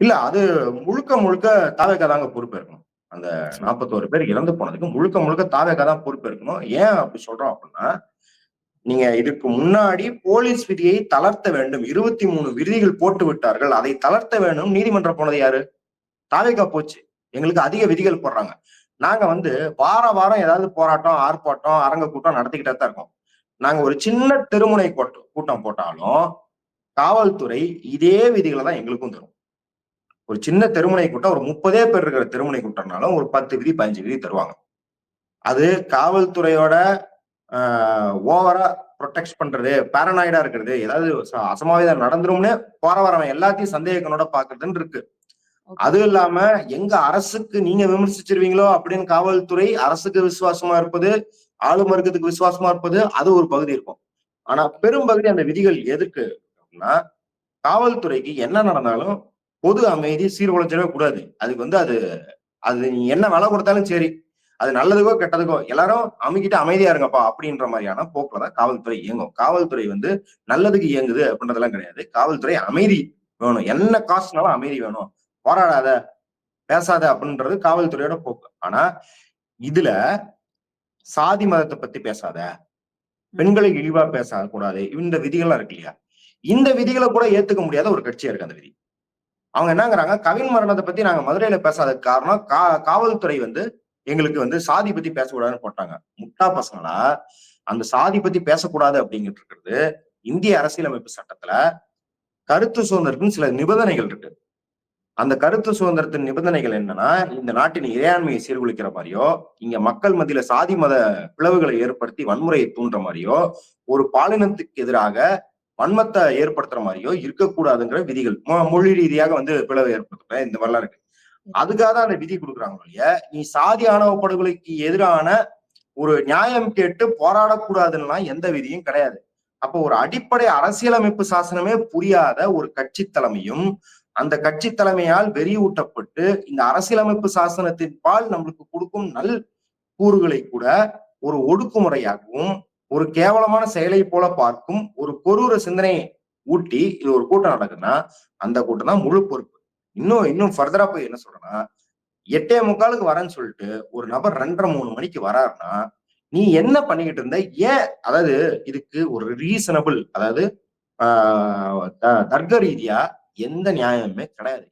இல்ல அது முழுக்க முழுக்க தாவேக்கா தாங்க இருக்கணும் அந்த 41 பேர் இறந்து போனதுக்கு முழுக்க முழுக்க தாவேக்கா தான் பொறுப்பு இருக்கணும் ஏன் அப்படி சொல்றோம் அப்படின்னா, நீங்க இதுக்கு முன்னாடி போலீஸ் விதியை தளர்த்த வேண்டும். 23 விதிகள் போட்டு விட்டார்கள். அதை தளர்த்த வேண்டும். நீதிமன்றம் போனது யாரு? தாவேக்கா போச்சு. எங்களுக்கு அதிக விதிகள் போடுறாங்க. நாங்க வந்து வார வாரம் ஏதாவது போராட்டம், ஆர்ப்பாட்டம், அரங்க கூட்டம் நடத்திக்கிட்டே தான் இருக்கோம். நாங்க ஒரு சின்ன தெருமுனை கூட்டம் கூட்டம் போட்டாலும், காவல்துறை இதே விதிகளை தான் எங்களுக்கும் தரும். ஒரு சின்ன தெருமுனை கூட்டம் ஒரு 30 பேர் இருக்கிற தெருமுனை கூட்டம்னாலும் ஒரு 10 விதி, 15 விதி தருவாங்க. அது காவல்துறையோட ஓவரா புரொடெக்ட் பண்றது, பாரனாய்டா இருக்கிறது, ஏதாவது ச அசம்பாவிதம் நடந்துரும்னு போற வரவன் எல்லாத்தையும் சந்தேக கண்ணோட பார்க்கிறதுன்னு இருக்கு. அதுவும் இல்லாம எங்க அரசுக்கு நீங்க விமர்சிச்சிருவீங்களோ அப்படின்னு காவல்துறை அரசுக்கு விசுவாசமா இருப்பது, ஆளும் வர்க்கத்துக்கு விசுவாசமா இருப்பது, அது ஒரு பகுதி இருக்கும். ஆனா பெரும்பகுதி அந்த விதிகள் எதுக்கு அப்படின்னா, காவல்துறைக்கு என்ன நடந்தாலும் பொது அமைதி சீர்குலைஞ்சிடவே கூடாது. அதுக்கு வந்து அது அது நீ என்ன விலை கொடுத்தாலும் சரி. அது நல்லதுக்கோ, கெட்டதுக்கோ எல்லாரும் அமைக்கிட்டு அமைதியா இருங்கப்பா அப்படின்ற மாதிரியான போக்குல தான் காவல்துறை இயங்கும். காவல்துறை வந்து நல்லதுக்கு இயங்குது அப்படின்றதெல்லாம் கிடையாது. காவல்துறை அமைதி வேணும். என்ன காசுனாலும் அமைதி வேணும். போராடாத, பேசாத அப்படின்றது காவல்துறையோட போக்கு. ஆனா, இதுல சாதி மதத்தை பத்தி பேசாத, பெண்களை இழிவா பேசக்கூடாது. இந்த விதிகள்லாம் இருக்கு இல்லையா? இந்த விதிகளை கூட ஏத்துக்க முடியாத ஒரு கட்சியா இருக்கு அந்த விதி. அவங்க என்னங்கிறாங்க, கவின் மரணத்தை பத்தி நாங்க மதுரையில பேசாததுக்கு காரணம், கா காவல்துறை வந்து எங்களுக்கு வந்து சாதி பத்தி பேசக்கூடாதுன்னு போட்டாங்க. முட்டா பசங்களா, அந்த சாதி பத்தி பேசக்கூடாது அப்படிங்கிட்டு இருக்கிறது, இந்திய அரசியலமைப்பு சட்டத்துல கருத்து சுதந்திரத்தின் சில நிபந்தனைகள் இருக்கு. அந்த கருத்து சுதந்திரத்தின் நிபந்தனைகள் என்னன்னா, இந்த நாட்டின் இறையாண்மையை சீர்குலைக்கிற மாதிரியோ இங்க மக்கள் மத்தியில சாதி மத பிளவுகளை ஏற்படுத்தி வன்முறையை தூண்டுற மாதிரியோ ஒரு பாலினத்துக்கு எதிராக வன்மத்தை ஏற்படுத்துற மாதிரியோ இருக்கக்கூடாதுங்கிற விதிகள். மொ மொழி ரீதியாக வந்து பிளவு ஏற்படுத்துற இந்த மாதிரிலாம் இருக்கு. அதுக்காக தான் அந்த விதி குடுக்குறாங்க இல்லையா நீ சாதி ஆணவ படுகொலைக்கு எதிரான ஒரு நியாயம் கேட்டு போராடக்கூடாதுன்னா எந்த விதியும் கிடையாது. அப்போ ஒரு அடிப்படை அரசியலமைப்பு சாசனமே புரியாத ஒரு கட்சி தலைமையும், அந்த கட்சி தலைமையால் வெறியூட்டப்பட்டு, இந்த அரசியலமைப்பு சாசனத்தின் பால் நம்மளுக்கு கொடுக்கும் நல் கூறுகளை கூட ஒரு ஒடுக்குமுறையாகவும், ஒரு கேவலமான செயலை போல பார்க்கும் ஒரு கொரூர சிந்தனையை ஊட்டி, இது ஒரு கூட்டம் நடக்குதுன்னா, அந்த கூட்டம் தான் முழு பொறுப்பு. இன்னும் இன்னும் ஃபர்தரா போய் என்ன சொல்றேன்னா, 8:45க்கு வரேன்னு சொல்லிட்டு, ஒரு நபர் 2:30, 3 மணிக்கு வராருன்னா, நீ என்ன பண்ணிக்கிட்டு இருந்த? ஏன் அதாவது இதுக்கு ஒரு ரீசனபிள் அதாவது தர்க்க ரீதியா எந்த நியாயமுமே கிடையாது.